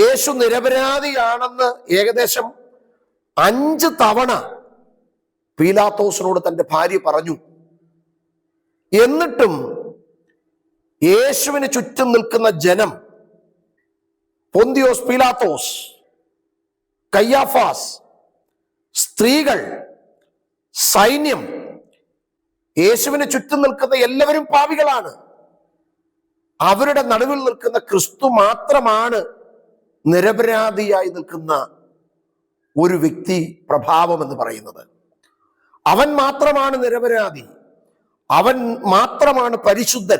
യേശു നിരപരാധിയാണെന്ന് ഏകദേശം അഞ്ച് തവണ പീലാത്തോസിനോട് തന്റെ ഭാര്യ പറഞ്ഞു. എന്നിട്ടും യേശുവിന് ചുറ്റും നിൽക്കുന്ന ജനം പൊന്തിയോസ് പീലാത്തോസ് കയ്യാഫാസ് സ്ത്രീകൾ സൈന്യം യേശുവിന് ചുറ്റും നിൽക്കുന്ന എല്ലാവരും പാവികളാണ്. അവരുടെ നടുവിൽ നിൽക്കുന്ന ക്രിസ്തു മാത്രമാണ് നിരപരാധിയായി നിൽക്കുന്ന ഒരു വ്യക്തി പ്രഭാവം എന്ന് പറയുന്നത്. അവൻ മാത്രമാണ് നിരപരാധി. അവൻ മാത്രമാണ് പരിശുദ്ധൻ.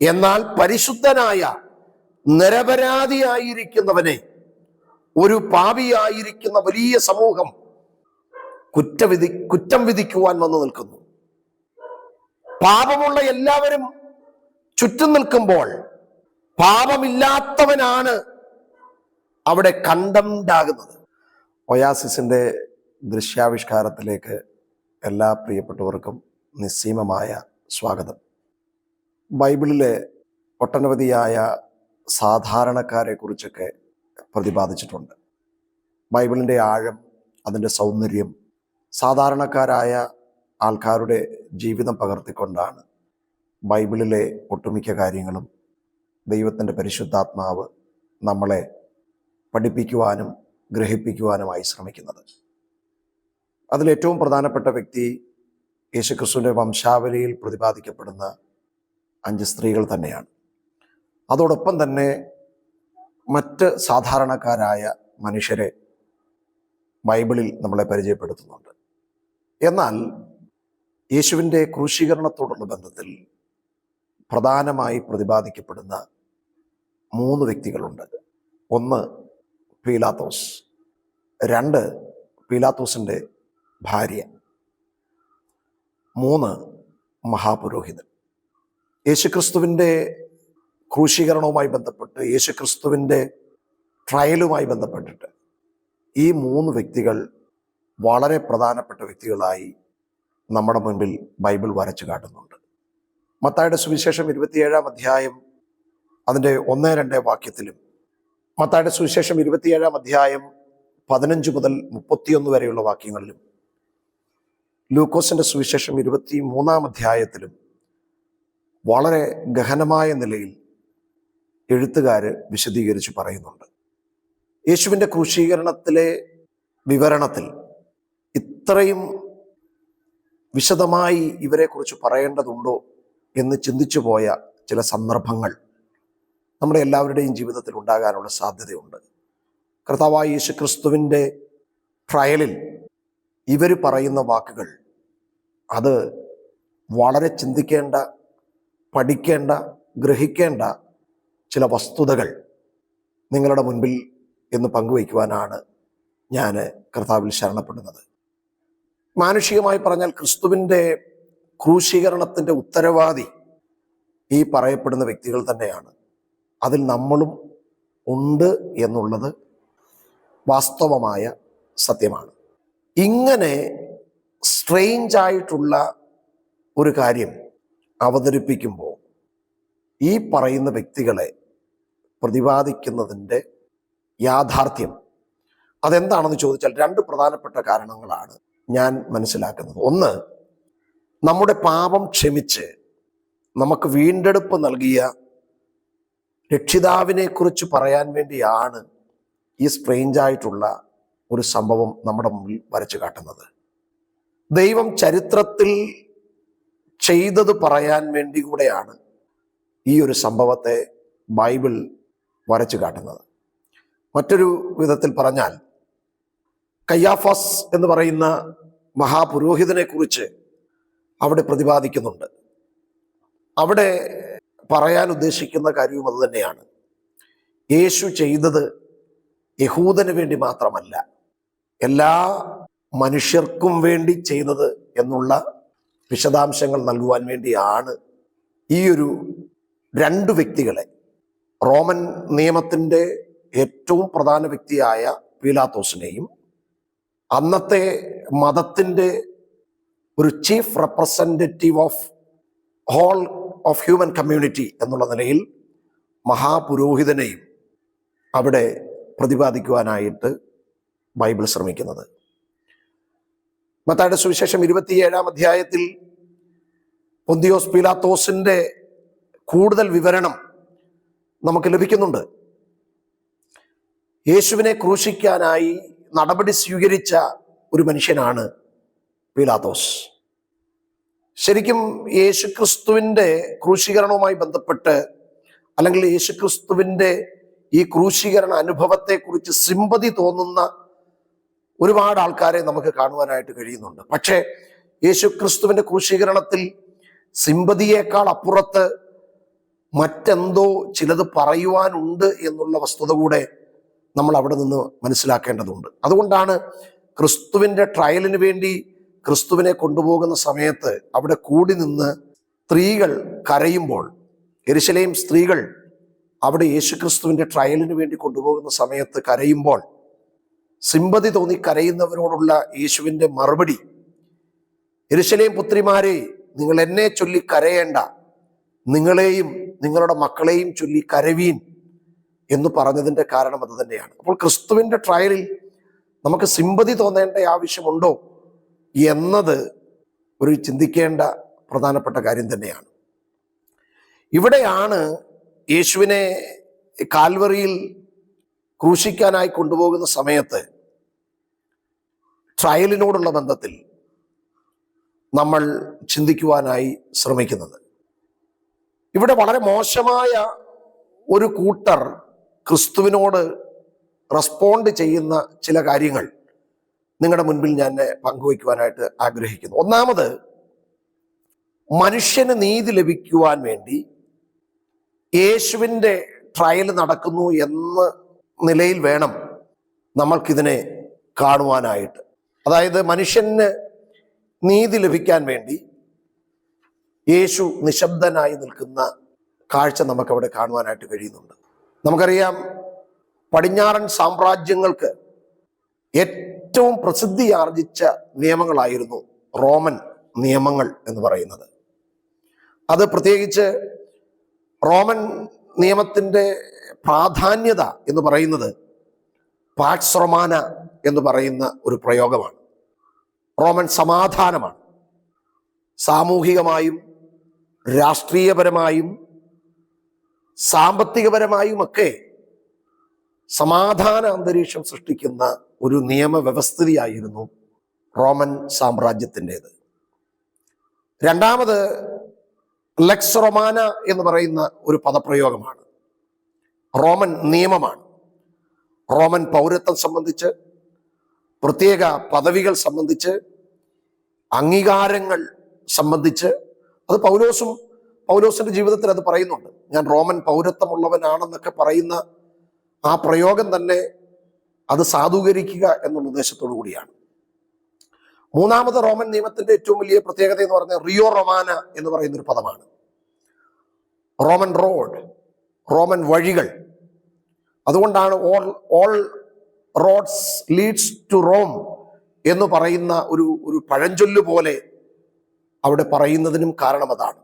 എന്നാൽ പരിശുദ്ധനായ നിരപരാധിയായിരിക്കുന്നവനെ ഒരു പാപിയായിരിക്കുന്ന വലിയ സമൂഹം കുറ്റവിധി കുറ്റം വിധിക്കുവാൻ വന്നു നിൽക്കുന്നു. പാപമുള്ള എല്ലാവരും ചുറ്റും നിൽക്കുമ്പോൾ പാപമില്ലാത്തവനാണ് അവിടെ കണ്ടംഡാകുന്നത് ഒയാസിസിന്റെ ദൃശ്യാവിഷ്കാരത്തിലേക്ക് എല്ലാ പ്രിയപ്പെട്ടവർക്കും നിസ്സീമമായ സ്വാഗതം. ബൈബിളിലെ ഒട്ടനവധിയായ സാധാരണക്കാരെ കുറിച്ചൊക്കെ പ്രതിപാദിച്ചിട്ടുണ്ട്. ബൈബിളിന്റെ ആഴം അതിന്റെ സൗന്ദര്യം സാധാരണക്കാരായ ആൾക്കാരുടെ ജീവിതം പകർത്തിക്കൊണ്ടാണ് ബൈബിളിലെ ഒട്ടുമിക്ക കാര്യങ്ങളും ദൈവത്തിന്റെ പരിശുദ്ധാത്മാവ് നമ്മളെ പഠിപ്പിക്കുവാനും ഗ്രഹിപ്പിക്കുവാനുമായി ശ്രമിക്കുന്നത്. അതിലേറ്റവും പ്രധാനപ്പെട്ട വ്യക്തി യേശുക്രിസ്തുവിന്റെ വംശാവലിയിൽ പ്രതിപാദിക്കപ്പെടുന്ന അഞ്ച് സ്ത്രീകൾ തന്നെയാണ്. അതോടൊപ്പം തന്നെ മറ്റ് സാധാരണക്കാരായ മനുഷ്യരെ ബൈബിളിൽ നമ്മളെ പരിചയപ്പെടുത്തുന്നുണ്ട്. എന്നാൽ യേശുവിന്റെ ക്രൂശീകരണത്തോടുള്ള ബന്ധത്തിൽ പ്രധാനമായി പ്രതിപാദിക്കപ്പെടുന്ന മൂന്ന് വ്യക്തികളുണ്ട്. ഒന്ന് പീലാത്തോസ്. രണ്ട് പീലാത്തോസിന്റെ ഭാര്യ. മൂന്ന് മഹാപുരോഹിതൻ. യേശുക്രിസ്തുവിന്റെ ക്രൂശീകരണവുമായി ബന്ധപ്പെട്ട് യേശുക്രിസ്തുവിന്റെ ട്രയലുമായി ബന്ധപ്പെട്ടിട്ട് ഈ മൂന്ന് വ്യക്തികൾ വളരെ പ്രധാനപ്പെട്ട വ്യക്തികളായി നമ്മുടെ മുൻപിൽ ബൈബിൾ വരച്ചു കാട്ടുന്നുണ്ട്. മത്തായുടെ സുവിശേഷം ഇരുപത്തിയേഴാം അധ്യായം അതിന്റെ ഒന്ന് രണ്ട് വാക്യത്തിലും മത്തായുടെ സുവിശേഷം ഇരുപത്തിയേഴാം അധ്യായം പതിനഞ്ച് മുതൽ മുപ്പത്തിയൊന്ന് വരെയുള്ള വാക്യങ്ങളിലും ലൂക്കോസിന്റെ സുവിശേഷം ഇരുപത്തി മൂന്നാം അധ്യായത്തിലും വളരെ ഗഹനമായ നിലയിൽ എഴുത്തുകാര് വിശദീകരിച്ച് പറയുന്നുണ്ട്. യേശുവിന്റെ ക്രൂശീകരണത്തിലെ വിവരണത്തിൽ ഇത്രയും വിശദമായി ഇവരെക്കുറിച്ച് പറയേണ്ടതുണ്ടോ എന്ന് ചിന്തിച്ചു പോയ ചില സന്ദർഭങ്ങൾ നമ്മുടെ എല്ലാവരുടെയും ജീവിതത്തിൽ ഉണ്ടാകാനുള്ള സാധ്യതയുണ്ട്. കർത്താവായ യേശു ക്രിസ്തുവിന്റെ ട്രയലിൽ ഇവർ പറയുന്ന വാക്കുകൾ അത് വളരെ ചിന്തിക്കേണ്ട പഠിക്കേണ്ട ഗ്രഹിക്കേണ്ട ചില വസ്തുതകൾ നിങ്ങളുടെ മുൻപിൽ എന്ന് പങ്കുവയ്ക്കുവാനാണ് ഞാൻ കർത്താവിൽ ശരണപ്പെടുന്നത്. മാനുഷികമായി പറഞ്ഞാൽ ക്രിസ്തുവിന്റെ ക്രൂശീകരണത്തിന്റെ ഉത്തരവാദി ഈ പറയപ്പെടുന്ന വ്യക്തികൾ തന്നെയാണ്. അതിൽ നമ്മളും ഉണ്ട് എന്നുള്ളത് വാസ്തവമായ സത്യമാണ്. ഇങ്ങനെ സ്ട്രെയിഞ്ച് ആയിട്ടുള്ള ഒരു കാര്യം അവതരിപ്പിക്കുമ്പോൾ ഈ പറയുന്ന വ്യക്തികളെ പ്രതിപാദിക്കുന്നതിന്റെ യാഥാർത്ഥ്യം അതെന്താണെന്ന് ചോദിച്ചാൽ രണ്ട് പ്രധാനപ്പെട്ട കാരണങ്ങളാണ് ഞാൻ മനസ്സിലാക്കുന്നത്. ഒന്ന് നമ്മുടെ പാപം ക്ഷമിച്ച് നമുക്ക് വീണ്ടെടുപ്പ് നൽകിയ രക്ഷിതാവിനെ കുറിച്ച് പറയാൻ വേണ്ടിയാണ് ഈ സ്ട്രെയിഞ്ച് ആയിട്ടുള്ള ഒരു സംഭവം നമ്മുടെ മുമ്പിൽ വരച്ചു കാട്ടുന്നത്. ദൈവം ചരിത്രത്തിൽ ചെയ്തത് പറയാൻ വേണ്ടി കൂടെയാണ് ഈ ഒരു സംഭവത്തെ ബൈബിൾ വരച്ചു കാട്ടുന്നത്. മറ്റൊരു വിധത്തിൽ പറഞ്ഞാൽ കയ്യാഫസ് എന്ന് പറയുന്ന മഹാപുരോഹിതനെ കുറിച്ച് അവിടെ പ്രതിപാദിക്കുന്നുണ്ട്. അവിടെ പറയാൻ ഉദ്ദേശിക്കുന്ന കാര്യവും അത് തന്നെയാണ്. യേശു ചെയ്തത് യഹൂദന് വേണ്ടി മാത്രമല്ല എല്ലാ മനുഷ്യർക്കും വേണ്ടി ചെയ്തത് എന്നുള്ള വിശദാംശങ്ങൾ നൽകുവാൻ വേണ്ടിയാണ് ഈ ഒരു രണ്ട് വ്യക്തികളെ. റോമൻ നിയമത്തിന്റെ ഏറ്റവും പ്രധാന വ്യക്തിയായ പീലാത്തോസിനെയും അന്നത്തെ മതത്തിന്റെ ഒരു chief representative of whole of human community എന്നുള്ള നിലയിൽ മഹാപുരോഹിതനെയും അവിടെ പ്രതിപാദിക്കുവാനായിട്ട് ബൈബിൾ ശ്രമിക്കുന്നത്. മത്തായുടെ സുവിശേഷം ഇരുപത്തിയേഴാം അധ്യായത്തിൽ പൊന്തിയോസ് പീലാത്തോസിന്റെ കൂടുതൽ വിവരണം നമുക്ക് ലഭിക്കുന്നുണ്ട്. യേശുവിനെ ക്രൂശിക്കാനായി നടപടി സ്വീകരിച്ച ഒരു മനുഷ്യനാണ് പീലാത്തോസ്. ശരിക്കും യേശുക്രിസ്തുവിന്റെ ക്രൂശീകരണവുമായി ബന്ധപ്പെട്ട് അല്ലെങ്കിൽ യേശുക്രിസ്തുവിന്റെ ഈ ക്രൂശീകരണ അനുഭവത്തെക്കുറിച്ച് സിമ്പതി തോന്നുന്ന ഒരുപാട് ആൾക്കാരെ നമുക്ക് കാണുവാനായിട്ട് കഴിയുന്നുണ്ട്. പക്ഷേ യേശുക്രിസ്തുവിന്റെ ക്രൂശീകരണത്തിൽ സിമ്പതിയേക്കാൾ അപ്പുറത്ത് മറ്റെന്തോ ചിലത് പറയുവാനുണ്ട് എന്നുള്ള വസ്തുത കൂടെ നമ്മൾ അവിടെ നിന്ന് മനസ്സിലാക്കേണ്ടതുണ്ട്. അതുകൊണ്ടാണ് ക്രിസ്തുവിന്റെ ട്രയലിന് വേണ്ടി ക്രിസ്തുവിനെ കൊണ്ടുപോകുന്ന സമയത്ത് അവിടെ കൂടി നിന്ന് സ്ത്രീകൾ കരയുമ്പോൾ എരിശിലെയും സ്ത്രീകൾ അവിടെ യേശുക്രിസ്തുവിന്റെ ട്രയലിന് വേണ്ടി കൊണ്ടുപോകുന്ന സമയത്ത് കരയുമ്പോൾ സിമ്പതി തോന്നി കരയുന്നവരോടുള്ള യേശുവിന്റെ മറുപടി എരിശിലെയും പുത്രിമാരെ നിങ്ങൾ എന്നെ ചൊല്ലി കരയേണ്ട നിങ്ങളെയും നിങ്ങളുടെ മക്കളെയും ചൊല്ലി കരവീൻ എന്ന് പറഞ്ഞതിന്റെ കാരണം അത് തന്നെയാണ്. അപ്പോൾ ക്രിസ്തുവിന്റെ ട്രയലിൽ നമുക്ക് സിമ്പതി തോന്നേണ്ട ആവശ്യമുണ്ടോ? എന്നത് ഒരു ചിന്തിക്കേണ്ട പ്രധാനപ്പെട്ട കാര്യം തന്നെയാണ്. ഇവിടെയാണ് യേശുവിനെ കാൽവറിയിൽ ക്രൂശിക്കാനായി കൊണ്ടുപോകുന്ന സമയത്ത് ട്രയലിനോടുള്ള ബന്ധത്തിൽ നമ്മൾ ചിന്തിക്കുവാനായി ശ്രമിക്കുന്നത്. ഇവിടെ വളരെ മോശമായ ഒരു കൂട്ടർ ക്രിസ്തുവിനോട് റെസ്പോണ്ട് ചെയ്യുന്ന ചില കാര്യങ്ങൾ നിങ്ങളുടെ മുൻപിൽ ഞാൻ പങ്കുവയ്ക്കുവാനായിട്ട് ആഗ്രഹിക്കുന്നു. ഒന്നാമത് മനുഷ്യന് നീതി ലഭിക്കുവാൻ വേണ്ടി യേശുവിന്റെ ട്രയൽ നടക്കുന്നു എന്ന നിലയിൽ വേണം നമ്മൾക്കിതിനെ കാണുവാനായിട്ട്. അതായത് മനുഷ്യന് നീതി ലഭിക്കാൻ വേണ്ടി യേശു നിശബ്ദനായി നിൽക്കുന്ന കാഴ്ച നമുക്കവിടെ കാണുവാനായിട്ട് കഴിയുന്നുണ്ട്. നമുക്കറിയാം പടിഞ്ഞാറൻ സാമ്രാജ്യങ്ങൾക്ക് ഏറ്റവും പ്രസിദ്ധി ആർജിച്ച നിയമങ്ങളായിരുന്നു റോമൻ നിയമങ്ങൾ എന്ന് പറയുന്നത്. അത് പ്രത്യേകിച്ച് റോമൻ നിയമത്തിന്റെ പ്രാധാന്യത എന്ന് പറയുന്നത് പാക്സ് റൊമാന എന്ന് പറയുന്ന ഒരു പ്രയോഗമാണ്. റോമൻ സമാധാനമാണ്. സാമൂഹികമായും രാഷ്ട്രീയപരമായും സാമ്പത്തികപരമായും ഒക്കെ സമാധാന അന്തരീക്ഷം സൃഷ്ടിക്കുന്ന ഒരു നിയമവ്യവസ്ഥിതിയായിരുന്നു റോമൻ സാമ്രാജ്യത്തിന്റെത്. രണ്ടാമത് ലെക്സ് റൊമാന എന്ന് പറയുന്ന ഒരു പദപ്രയോഗമാണ്. റോമൻ നിയമമാണ്. റോമൻ പൗരത്വം സംബന്ധിച്ച് പ്രത്യേക പദവികൾ സംബന്ധിച്ച് അംഗീകാരങ്ങൾ സംബന്ധിച്ച് അത് പൗലോസും പൗലോസിന്റെ ജീവിതത്തിൽ അത് പറയുന്നുണ്ട്. ഞാൻ റോമൻ പൗരത്വമുള്ളവനാണെന്നൊക്കെ പറയുന്ന ആ പ്രയോഗം തന്നെ അത് സാധൂകരിക്കുക എന്നുള്ള ഉദ്ദേശത്തോടു കൂടിയാണ്. മൂന്നാമത് റോമൻ നിയമത്തിന്റെ ഏറ്റവും വലിയ പ്രത്യേകത എന്ന് പറഞ്ഞാൽ റിയോ റൊമാന എന്ന് പറയുന്ന ഒരു പദമാണ്. റോമൻ റോഡ് റോമൻ വഴികൾ. അതുകൊണ്ടാണ് all all roads leads to Rome എന്ന് പറയുന്ന ഒരു ഒരു പഴഞ്ചൊല്ല് പോലെ അവിടെ പറയുന്നതിനും കാരണം അതാണ്.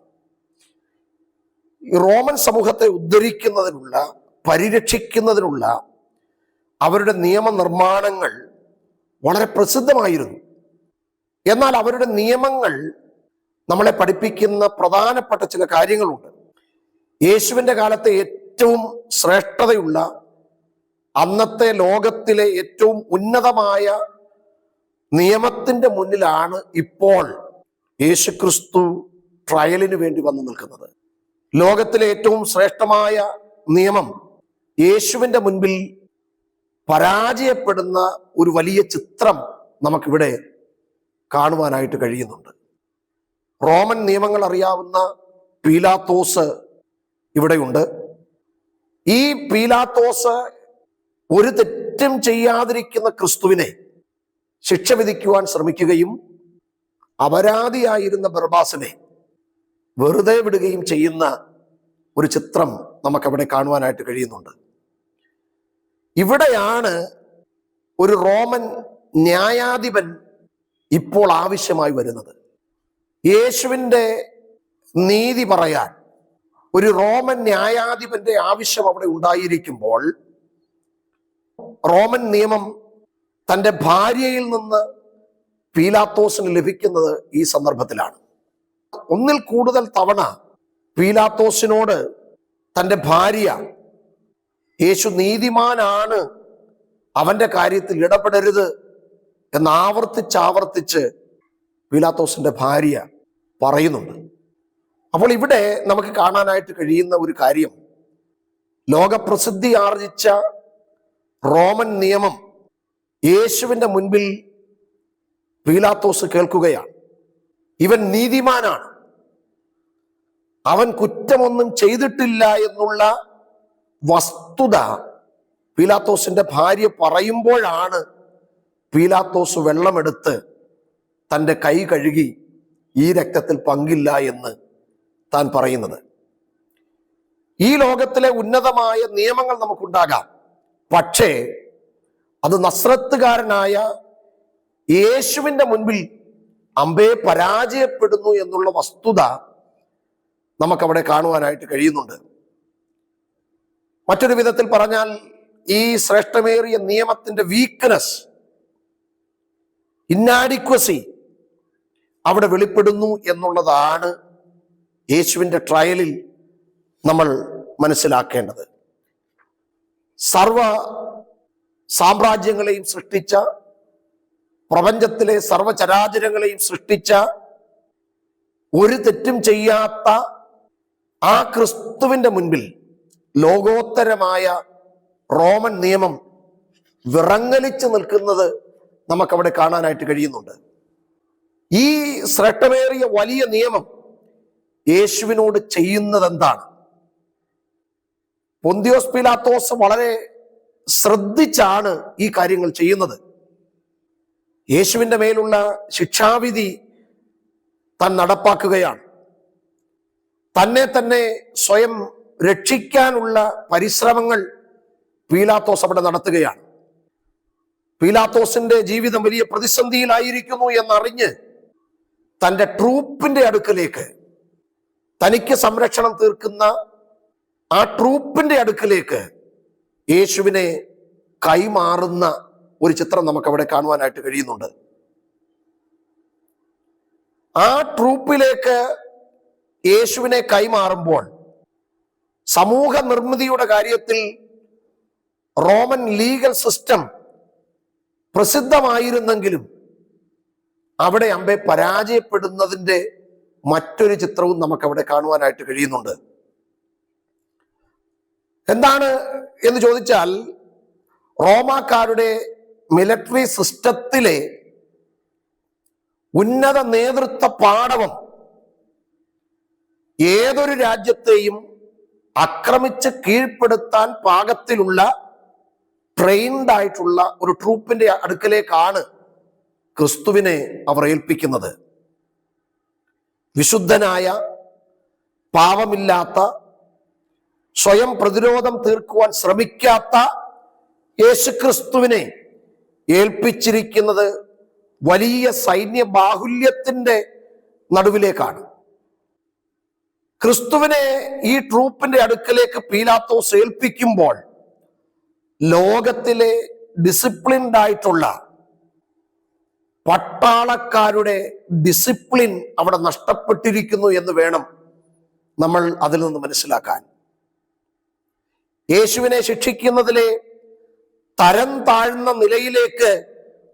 ഈ റോമൻ സമൂഹത്തെ ഉദ്ധരിക്കുന്നതിനുള്ള പരിരക്ഷിക്കുന്നതിനുള്ള അവരുടെ നിയമനിർമ്മാണങ്ങൾ വളരെ പ്രസിദ്ധമായിരുന്നു. എന്നാൽ അവരുടെ നിയമങ്ങൾ നമ്മളെ പഠിപ്പിക്കുന്ന പ്രധാനപ്പെട്ട ചില കാര്യങ്ങളുണ്ട്. യേശുവിന്റെ കാലത്തെ ഏറ്റവും ശ്രേഷ്ഠതയുള്ള അന്നത്തെ ലോകത്തിലെ ഏറ്റവും ഉന്നതമായ നിയമത്തിന്റെ മുന്നിലാണ് ഇപ്പോൾ യേശുക്രിസ്തു ട്രയലിന് വേണ്ടി വന്നു നിൽക്കുന്നത്. ലോകത്തിലെ ഏറ്റവും ശ്രേഷ്ഠമായ നിയമം യേശുവിന്റെ മുൻപിൽ പരാജയപ്പെടുന്ന ഒരു വലിയ ചിത്രം നമുക്കിവിടെ കാണുവാനായിട്ട് കഴിയുന്നുണ്ട്. റോമൻ നിയമങ്ങൾ അറിയാവുന്ന പീലാത്തോസ് ഇവിടെയുണ്ട്. ഈ പീലാത്തോസ് ഒരു തെറ്റും ചെയ്യാതിരിക്കുന്ന ക്രിസ്തുവിനെ ശിക്ഷ വിധിക്കുവാൻ ശ്രമിക്കുകയും അപരാധിയായിരുന്ന ബർബാസിനെ വെറുതെ വിടുകയും ചെയ്യുന്ന ഒരു ചിത്രം നമുക്കവിടെ കാണുവാനായിട്ട് കഴിയുന്നുണ്ട്. ഇവിടെയാണ് ഒരു റോമൻ ന്യായാധിപൻ ഇപ്പോൾ ആവശ്യമായി വരുന്നത്. യേശുവിന്റെ നീതി പറയാൻ ഒരു റോമൻ ന്യായാധിപന്റെ ആവശ്യം അവിടെ ഉണ്ടായിരിക്കുമ്പോൾ റോമൻ നിയമം തന്റെ ഭാര്യയിൽ നിന്ന് പീലാത്തോസിന് ലഭിക്കുന്നത് ഈ സന്ദർഭത്തിലാണ്. ഒന്നിൽ കൂടുതൽ തവണ പീലാത്തോസിനോട് തന്റെ ഭാര്യ യേശു നീതിമാനാണ്. അവന്റെ കാര്യത്തിൽ ഇടപെടരുത് എന്ന് ആവർത്തിച്ചാവർത്തിച്ച് പീലാത്തോസിന്റെ ഭാര്യ പറയുന്നുണ്ട്. അപ്പോൾ ഇവിടെ നമുക്ക് കാണാനായിട്ട് കഴിയുന്ന ഒരു കാര്യം. ലോകപ്രസിദ്ധി ആർജിച്ച റോമൻ നിയമം യേശുവിന്റെ മുൻപിൽ പീലാത്തോസ് കേൾക്കുകയാണ്. ഇവൻ നീതിമാനാണ്. അവൻ കുറ്റമൊന്നും ചെയ്തിട്ടില്ല എന്നുള്ള വസ്തുത. പീലാത്തോസിന്റെ ഭാര്യ പറയുമ്പോഴാണ് പീലാത്തോസ് വെള്ളമെടുത്ത് തന്റെ കൈ കഴുകി ഈ രക്തത്തിൽ പങ്കില്ല എന്ന് താൻ പറയുന്നത്. ഈ ലോകത്തിലെ ഉന്നതമായ നിയമങ്ങൾ നമുക്കുണ്ടാകാം. പക്ഷേ അത് നസ്രത്തുകാരനായ യേശുവിന്റെ മുൻപിൽ അമ്പേ പരാജയപ്പെടുന്നു എന്നുള്ള വസ്തുത നമുക്കവിടെ കാണുവാനായിട്ട് കഴിയുന്നുണ്ട്. മറ്റൊരു വിധത്തിൽ പറഞ്ഞാൽ ഈ ശ്രേഷ്ഠമേറിയ നിയമത്തിന്റെ വീക്ക്നെസ് ഇന്നാഡിക്വസി അവിടെ വെളിപ്പെടുന്നു എന്നുള്ളതാണ് യേശുവിന്റെ ട്രയലിൽ നമ്മൾ മനസ്സിലാക്കേണ്ടത്. സർവ സാമ്രാജ്യങ്ങളെയും സൃഷ്ടിച്ച പ്രപഞ്ചത്തിലെ സർവചരാചരങ്ങളെയും സൃഷ്ടിച്ച ഒരു തെറ്റും ചെയ്യാത്ത ആ ക്രിസ്തുവിന്റെ മുൻപിൽ ലോകോത്തരമായ റോമൻ നിയമം വിറങ്ങലിച്ചു നിൽക്കുന്നത് നമുക്കവിടെ കാണാനായിട്ട് കഴിയുന്നുണ്ട്. ഈ ശ്രേഷ്ഠമേറിയ വലിയ നിയമം യേശുവിനോട് ചെയ്യുന്നത് എന്താണ് പൊന്തിയോസ് പിലാത്തോസ് വളരെ ശ്രദ്ധിച്ചാണ് ഈ കാര്യങ്ങൾ ചെയ്യുന്നത്. യേശുവിന്റെ മേലുള്ള ശിക്ഷാവിധി താൻ നടപ്പാക്കുകയാണ്. തന്നെ തന്നെ സ്വയം രക്ഷിക്കാനുള്ള പരിശ്രമങ്ങൾ പീലാത്തോസ് അവിടെ നടത്തുകയാണ്. പീലാത്തോസിന്റെ ജീവിതം വലിയ പ്രതിസന്ധിയിലായിരിക്കുന്നു എന്നറിഞ്ഞ് തന്റെ ട്രൂപ്പിന്റെ അടുക്കലേക്ക് തനിക്ക് സംരക്ഷണം തീർക്കുന്ന ആ ട്രൂപ്പിന്റെ അടുക്കലേക്ക് യേശുവിനെ കൈമാറുന്ന ഒരു ചിത്രം നമുക്ക് അവിടെ കാണുവാനായിട്ട് കഴിയുന്നുണ്ട്. ആ ട്രൂപ്പിലേക്ക് യേശുവിനെ കൈമാറുമ്പോൾ സമൂഹ നിർമ്മിതിയുടെ കാര്യത്തിൽ റോമൻ ലീഗൽ സിസ്റ്റം പ്രസിദ്ധമായിരുന്നെങ്കിലും അവിടെ അമ്പെ പരാജയപ്പെടുന്നതിന്റെ മറ്റൊരു ചിത്രവും നമുക്ക് അവിടെ കാണുവാനായിട്ട് കഴിയുന്നുണ്ട്. എന്താണ് എന്ന് ചോദിച്ചാൽ റോമാക്കാരുടെ മിലിറ്ററി സിസ്റ്റത്തിലെ ഉന്നത നേതൃത്വ പാഠവം ഏതൊരു രാജ്യത്തെയും ആക്രമിച്ച് കീഴ്പ്പെടുത്താൻ പാകത്തിലുള്ള ട്രെയിൻഡ് ആയിട്ടുള്ള ഒരു ട്രൂപ്പിന്റെ അടുക്കലേക്കാണ് ക്രിസ്തുവിനെ അവർ ഏൽപ്പിക്കുന്നത്. വിശുദ്ധനായ പാവമില്ലാത്ത സ്വയം പ്രതിരോധം തീർക്കുവാൻ ശ്രമിക്കാത്ത യേശുക്രിസ്തുവിനെ ഏൽപ്പിച്ചിരിക്കുന്നത് വലിയ സൈന്യ ബാഹുല്യത്തിന്റെ നടുവിലേക്കാണ്. ക്രിസ്തുവിനെ ഈ ട്രൂപ്പിന്റെ അടുക്കലേക്ക് പീലാത്തോസ് ഏൽപ്പിക്കുമ്പോൾ ലോകത്തിലെ ഡിസിപ്ലിൻഡ് ആയിട്ടുള്ള പട്ടാളക്കാരുടെ ഡിസിപ്ലിൻ അവിടെ നഷ്ടപ്പെട്ടിരിക്കുന്നു എന്ന് വേണം നമ്മൾ അതിൽ നിന്ന് മനസ്സിലാക്കാൻ. യേശുവിനെ ശിക്ഷിക്കുന്നതിലെ തരം താഴ്ന്ന നിലയിലേക്ക്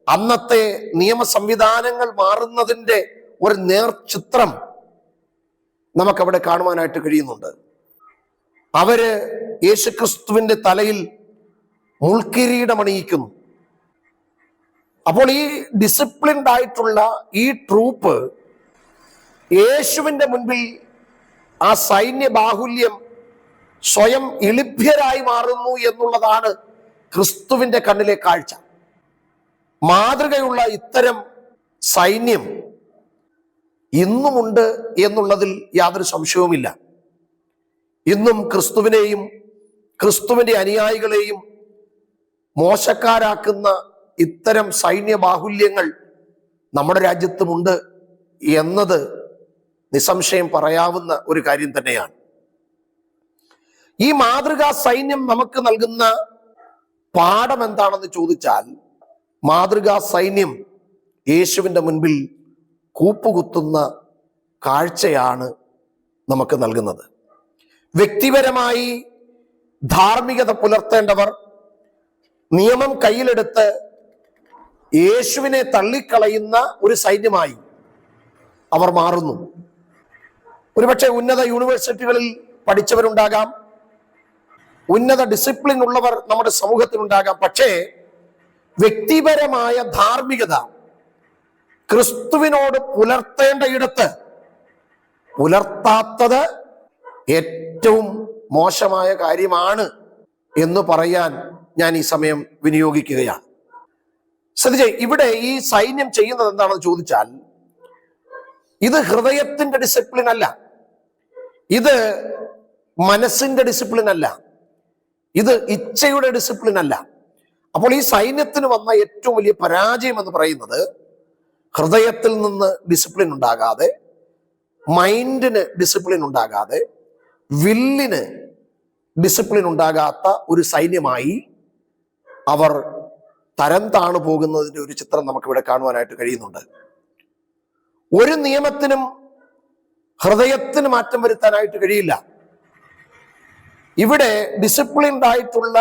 അന്നത്തെ നിയമ സംവിധാനങ്ങൾ മാറുന്നതിന്റെ ഒരു നേർചിത്രം നമുക്കവിടെ കാണുവാനായിട്ട് കഴിയുന്നുണ്ട്. അവർ യേശുക്രിസ്തുവിന്റെ തലയിൽ മുൾക്കിരീടമണിയിക്കുന്നു. അപ്പോൾ ഈ ഡിസിപ്ലിൻഡ് ആയിട്ടുള്ള ഈ ട്രൂപ്പ് യേശുവിന്റെ മുൻപിൽ ആ സൈന്യ ബാഹുല്യം സ്വയം ഇളിഭ്യരായി മാറുന്നു എന്നുള്ളതാണ് ക്രിസ്തുവിന്റെ കണ്ണിലെ കാഴ്ച. മാതൃകയുള്ള ഇത്തരം സൈന്യം ഇന്നുമുണ്ട് എന്നുള്ളതിൽ യാതൊരു സംശയവുമില്ല. ഇന്നും ക്രിസ്തുവിനെയും ക്രിസ്തുവിന്റെ അനുയായികളെയും മോശക്കാരാക്കുന്ന ഇത്തരം സൈന്യ ബാഹുല്യങ്ങൾ നമ്മുടെ രാജ്യത്തുമുണ്ട് എന്നത് നിസ്സംശയം പറയാവുന്ന ഒരു കാര്യം തന്നെയാണ്. ഈ മാതൃകാ സൈന്യം നമുക്ക് നൽകുന്ന പാഠം എന്താണെന്ന് ചോദിച്ചാൽ മാതൃകാ സൈന്യം യേശുവിന്റെ മുൻപിൽ കൂപ്പുകുത്തുന്ന കാഴ്ചയാണ് നമുക്ക് നൽകുന്നത്. വ്യക്തിപരമായി ധാർമ്മികത പുലർത്തേണ്ടവർ നിയമം കയ്യിലെടുത്ത് യേശുവിനെ തള്ളിക്കളയുന്ന ഒരു സൈന്യമായി അവർ മാറുന്നു. ഒരുപക്ഷെ ഉന്നത യൂണിവേഴ്സിറ്റികളിൽ പഠിച്ചവരുണ്ടാകാം. ഉന്നത ഡിസിപ്ലിൻ ഉള്ളവർ നമ്മുടെ സമൂഹത്തിലുണ്ടാകാം. പക്ഷേ വ്യക്തിപരമായ ധാർമ്മികത ക്രിസ്തുവിനോട് പുലർത്തേണ്ട ഇടത്ത് പുലർത്താത്തത് ഏറ്റവും മോശമായ കാര്യമാണ് എന്ന് പറയാൻ ഞാൻ ഈ സമയം വിനിയോഗിക്കുകയാണ്. ശ്രദ്ധിച്ചേ ഇവിടെ ഈ സൈന്യം ചെയ്യുന്നത് എന്താണെന്ന് ചോദിച്ചാൽ ഇത് ഹൃദയത്തിന്റെ ഡിസിപ്ലിൻ അല്ല. ഇത് മനസ്സിന്റെ ഡിസിപ്ലിൻ അല്ല. ഇത് ഇച്ഛയുടെ ഡിസിപ്ലിൻ അല്ല. അപ്പോൾ ഈ സൈന്യത്തിന് വന്ന ഏറ്റവും വലിയ പരാജയം എന്ന് പറയുന്നത് ഹൃദയത്തിൽ നിന്ന് ഡിസിപ്ലിൻ ഉണ്ടാകാതെ മൈൻഡിന് ഡിസിപ്ലിൻ ഉണ്ടാകാതെ വില്ലിന് ഡിസിപ്ലിൻ ഉണ്ടാകാത്ത ഒരു സൈന്യമായി അവർ തരം താണു പോകുന്നതിന്റെ ഒരു ചിത്രം നമുക്കിവിടെ കാണുവാനായിട്ട് കഴിയുന്നുണ്ട്. ഒരു നിയമത്തിനും ഹൃദയത്തിന് മാറ്റം വരുത്താനായിട്ട് കഴിയില്ല. ഇവിടെ ഡിസിപ്ലിൻഡ് ആയിട്ടുള്ള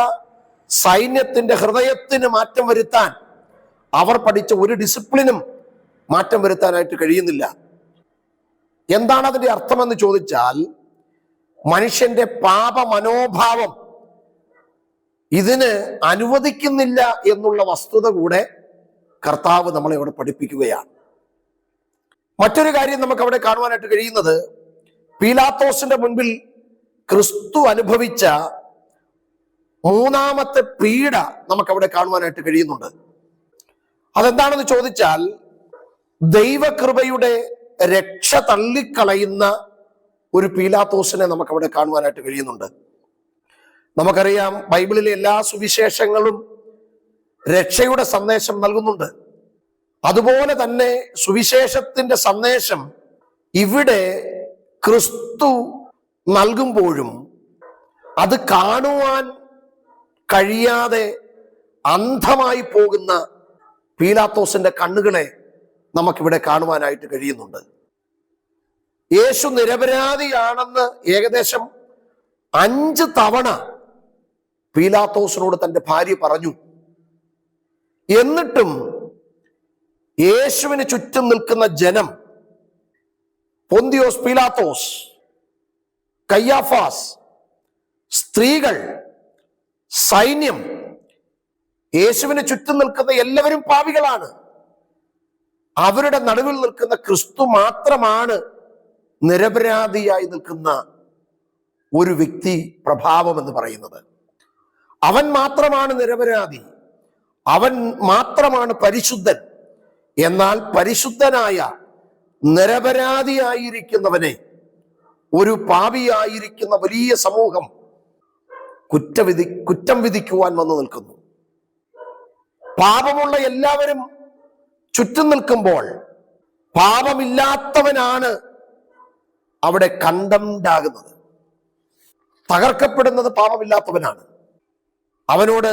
സൈന്യത്തിന്റെ ഹൃദയത്തിന് മാറ്റം വരുത്താൻ അവർ പഠിച്ച ഒരു ഡിസിപ്ലിനും മാറ്റം വരുത്താനായിട്ട് കഴിയുന്നില്ല. എന്താണ് അതിന്റെ അർത്ഥമെന്ന് ചോദിച്ചാൽ മനുഷ്യന്റെ പാപ മനോഭാവം ഇതിന് അനുവദിക്കുന്നില്ല എന്നുള്ള വസ്തുത കൂടെ കർത്താവ് നമ്മളെ ഇവിടെ പഠിപ്പിക്കുകയാണ്. മറ്റൊരു കാര്യം നമുക്ക് അവിടെ കാണുവാനായിട്ട് കഴിയുന്നത് പീലാത്തോസിന്റെ മുൻപിൽ ക്രിസ്തു അനുഭവിച്ച മൂന്നാമത്തെ പീഡ നമുക്ക് അവിടെ കാണുവാനായിട്ട് കഴിയുന്നുണ്ട്. അതെന്താണെന്ന് ചോദിച്ചാൽ ദൈവകൃപയുടെ രക്ഷ തള്ളിക്കളയുന്ന ഒരു പീലാത്തോസിനെ നമുക്ക് അവിടെ കാണുവാനായിട്ട് കഴിയുന്നുണ്ട്. നമുക്കറിയാം ബൈബിളിലെ എല്ലാ സുവിശേഷങ്ങളും രക്ഷയുടെ സന്ദേശം നൽകുന്നുണ്ട്. അതുപോലെ തന്നെ സുവിശേഷത്തിന്റെ സന്ദേശം ഇവിടെ ക്രിസ്തു നൽകുമ്പോഴും അത് കാണുവാൻ കഴിയാതെ അന്ധമായി പോകുന്ന പീലാത്തോസിന്റെ കണ്ണുകളെ നമുക്കിവിടെ കാണുവാനായിട്ട് കഴിയുന്നുണ്ട്. യേശു നിരപരാധിയാണെന്ന് ഏകദേശം അഞ്ച് തവണ പീലാത്തോസിനോട് തന്റെ ഭാര്യ പറഞ്ഞു. എന്നിട്ടും യേശുവിന് ചുറ്റും നിൽക്കുന്ന ജനം പൊന്തിയോസ് പീലാത്തോസ് കയ്യാഫാസ് സ്ത്രീകൾ സൈന്യം യേശുവിന് ചുറ്റും നിൽക്കുന്ന എല്ലാവരും പാവികളാണ് അവരുടെ നടുവിൽ നിൽക്കുന്ന ക്രിസ്തു മാത്രമാണ് നിരപരാധിയായി നിൽക്കുന്ന ഒരു വ്യക്തി പ്രഭാവം എന്ന് പറയുന്നത്. അവൻ മാത്രമാണ് നിരപരാധി. അവൻ മാത്രമാണ് പരിശുദ്ധൻ. എന്നാൽ പരിശുദ്ധനായ നിരപരാധിയായിരിക്കുന്നവനെ ഒരു പാപിയായിരിക്കുന്ന വലിയ സമൂഹം കുറ്റവിധി കുറ്റം വിധിക്കുവാൻ വന്നു നിൽക്കുന്നു. പാപമുള്ള എല്ലാവരും ചുറ്റും നിൽക്കുമ്പോൾ പാപമില്ലാത്തവനാണ് അവിടെ കണ്ടംഡാകുന്നത് തകർക്കപ്പെടുന്നത് പാപമില്ലാത്തവനാണ്. അവനോട്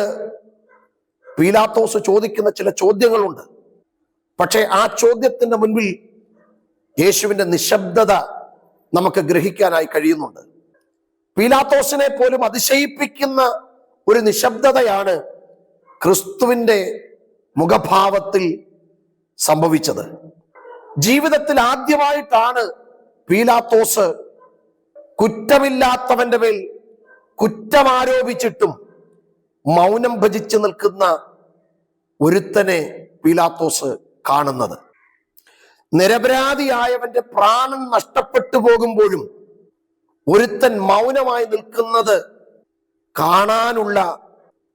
പീലാത്തോസ് ചോദിക്കുന്ന ചില ചോദ്യങ്ങളുണ്ട്. പക്ഷേ ആ ചോദ്യത്തിന്റെ മുൻപിൽ യേശുവിന്റെ നിശബ്ദത നമുക്ക് ഗ്രഹിക്കാനായി കഴിയുന്നുണ്ട്. പീലാത്തോസിനെ പോലും അതിശയിപ്പിക്കുന്ന ഒരു നിശബ്ദതയാണ് ക്രിസ്തുവിന്റെ മുഖഭാവത്തിൽ സംഭവിച്ചത്. ജീവിതത്തിൽ ആദ്യമായിട്ടാണ് പീലാത്തോസ് കുറ്റമില്ലാത്തവന്റെ മേൽ കുറ്റമാരോപിച്ചിട്ടും മൗനം ഭജിച്ചു നിൽക്കുന്ന ഒരുത്തനെ പീലാത്തോസ് കാണുന്നത്. നിരപരാധിയായവന്റെ പ്രാണൻ നഷ്ടപ്പെട്ടു പോകുമ്പോഴും ഒരുത്തൻ മൗനമായി നിൽക്കുന്നത് കാണാനുള്ള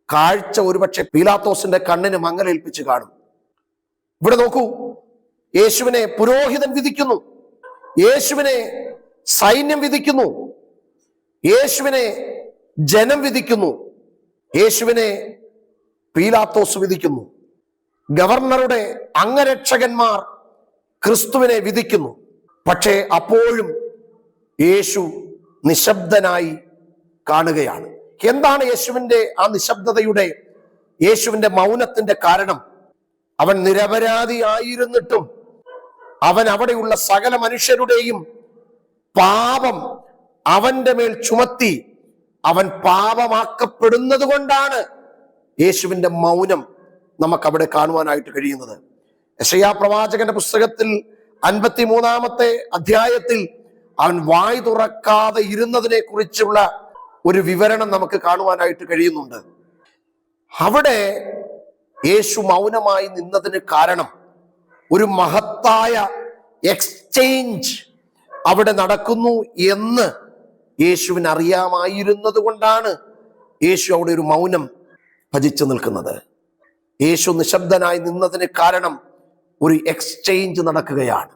കാഴ്ച ഒരുപക്ഷെ പീലാത്തോസിന്റെ കണ്ണിന് മങ്ങലേൽപ്പിച്ച് കാണും. ഇവിടെ നോക്കൂ. യേശുവിനെ പുരോഹിതൻ വിധിക്കുന്നു. യേശുവിനെ സൈന്യം വിധിക്കുന്നു. യേശുവിനെ ജനം വിധിക്കുന്നു. യേശുവിനെ പീലാത്തോസ് വിധിക്കുന്നു. ഗവർണറുടെ അംഗരക്ഷകന്മാർ ക്രിസ്തുവിനെ വിധിക്കുന്നു. പക്ഷേ അപ്പോഴും യേശു നിശബ്ദനായി കാണുകയാണ്. എന്താണ് യേശുവിന്റെ ആ നിശബ്ദതയുടെ യേശുവിന്റെ മൗനത്തിന്റെ കാരണം? അവൻ നിരപരാധിയായിരുന്നിട്ടും അവൻ അവിടെയുള്ള സകല മനുഷ്യരുടെയും പാപം അവന്റെ മേൽ ചുമത്തി അവൻ പാപമാക്കപ്പെടുന്നത് കൊണ്ടാണ് യേശുവിന്റെ മൗനം നമുക്ക് അവിടെ കാണുവാനായിട്ട് കഴിയുന്നത്. യശയാ പ്രവാചകന്റെ പുസ്തകത്തിൽ അൻപത്തി മൂന്നാമത്തെ അധ്യായത്തിൽ അവൻ വായ് തുറക്കാതെ ഇരുന്നതിനെ കുറിച്ചുള്ള ഒരു വിവരണം നമുക്ക് കാണുവാനായിട്ട് കഴിയുന്നുണ്ട്. അവിടെ യേശു മൗനമായി നിന്നതിന് കാരണം ഒരു മഹത്തായ എക്സ്ചേഞ്ച് അവിടെ നടക്കുന്നു എന്ന് യേശുവിന് അറിയാമായിരുന്നത് കൊണ്ടാണ് യേശു അവിടെ ഒരു മൗനം ഭജിച്ചു നിൽക്കുന്നത്. യേശു നിശബ്ദനായി നിന്നതിന് കാരണം ഒരു എക്സ്ചേഞ്ച് നടക്കുകയാണ്.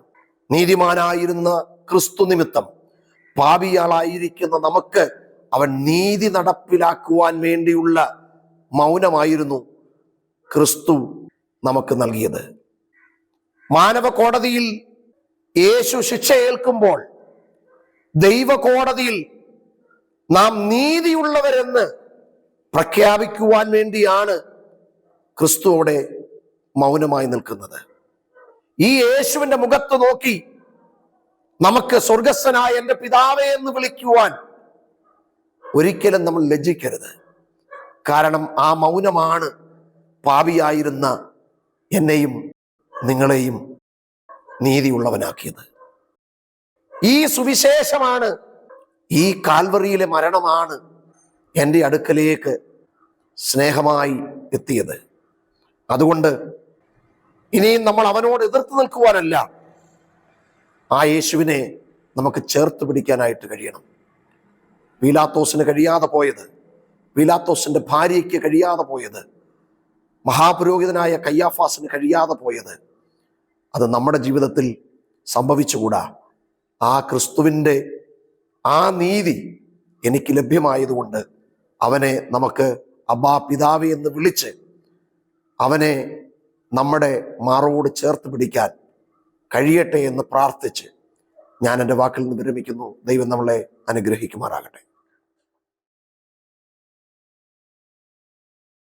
നീതിമാനായിരുന്ന ക്രിസ്തു നിമിത്തം പാപിയാളായിരിക്കുന്ന നമുക്ക് അവൻ നീതി നടപ്പിലാക്കുവാൻ വേണ്ടിയുള്ള മൗനമായിരുന്നു ക്രിസ്തു നമുക്ക് നൽകിയത്. മാനവ കോടതിയിൽ യേശു ശിക്ഷ ഏൽക്കുമ്പോൾ ദൈവ കോടതിയിൽ നാം നീതിയുള്ളവരെന്ന് പ്രഖ്യാപിക്കുവാൻ വേണ്ടിയാണ് ക്രിസ്തു അവിടെ മൗനമായി നിൽക്കുന്നത്. ഈ യേശുവിന്റെ മുഖത്ത് നോക്കി നമുക്ക് സ്വർഗസ്വനായ എന്റെ പിതാവേ എന്ന് വിളിക്കുവാൻ ഒരിക്കലും നമ്മൾ ലജ്ജിക്കരുത്. കാരണം ആ മൗനമാണ് പാപിയായിരുന്ന എന്നെയും നിങ്ങളെയും നീതിയുള്ളവനാക്കിയത്. ഈ സുവിശേഷമാണ് ഈ കാൽവറിയിലെ മരണമാണ് എന്റെ അടുക്കലേക്ക് സ്നേഹമായി എത്തിയത്. അതുകൊണ്ട് ഇനിയും നമ്മൾ അവനോട് എതിർത്ത് നിൽക്കുവാനല്ല ആ യേശുവിനെ നമുക്ക് ചേർത്ത് പിടിക്കാനായിട്ട് കഴിയണം. പീലാത്തോസിന് കഴിയാതെ പോയത് പീലാത്തോസിന്റെ ഭാര്യയ്ക്ക് കഴിയാതെ പോയത് മഹാപുരോഹിതനായ കയ്യാഫാസിന് കഴിയാതെ പോയത്. അത് നമ്മുടെ ജീവിതത്തിൽ സംഭവിച്ചുകൂടാ. ആ ക്രിസ്തുവിന്റെ ആ നീതി എനിക്ക് ലഭ്യമായതുകൊണ്ട് അവനെ നമുക്ക് അബ്ബാ പിതാവേ എന്ന് വിളിച്ച് അവനെ നമ്മുടെ മാറോട് ചേർത്ത് പിടിക്കാൻ കഴിയട്ടെ എന്ന് പ്രാർത്ഥിച്ച് ഞാൻ എന്റെ വാക്കിൽ നിന്ന് വിരമിക്കുന്നു. ദൈവം നമ്മളെ അനുഗ്രഹിക്കുമാറാകട്ടെ.